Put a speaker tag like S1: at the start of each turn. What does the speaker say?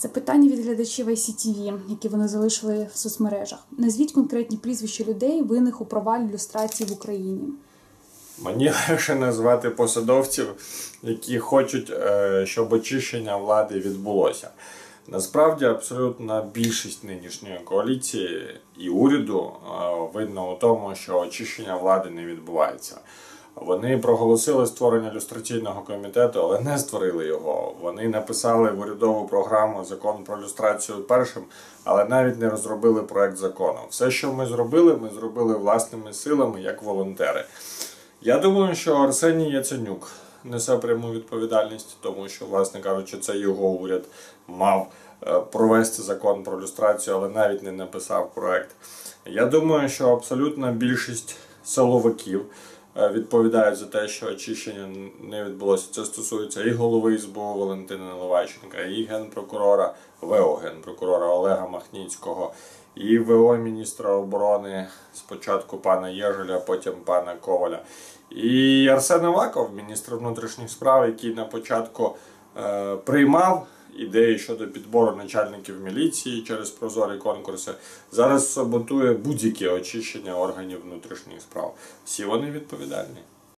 S1: Запитання від глядачів ICTV, які вони залишили в соцмережах. Назвіть конкретні прізвища людей, винних у провалі люстрації в Україні.
S2: Мені легше назвати посадовців, які хочуть, е, щоб очищення влади відбулося. Насправді, абсолютна більшість нинішньої коаліції і уряду е, видно у тому, що очищення влади не відбувається. Вони проголосили створення люстраційного комітету, але не створили його. Вони написали в урядову програму закон про люстрацію першим, але навіть не розробили проект закону. Все, що ми зробили, ми зробили власними силами як волонтери. Я думаю, що Арсеній Яценюк несе пряму відповідальність, тому що, власне кажучи, це його уряд мав е, провести закон про люстрацію, але навіть не написав проект. Я думаю, що абсолютна більшість силовиків відповідають за те, що очищення не відбулося. Це стосується і голови СБУ Валентина Наливайченка, і генпрокурора, ВО генпрокурора Олега Махніцького, і ВО міністра оборони спочатку пана Єжеля, потім пана Коваля. І Арсен Аваков, міністр внутрішніх справ, який на початку е, приймав ідеї щодо підбору начальників міліції через прозорі конкурси, зараз саботує будь-яке очищення органів внутрішніх справ. Всі вони відповідальні.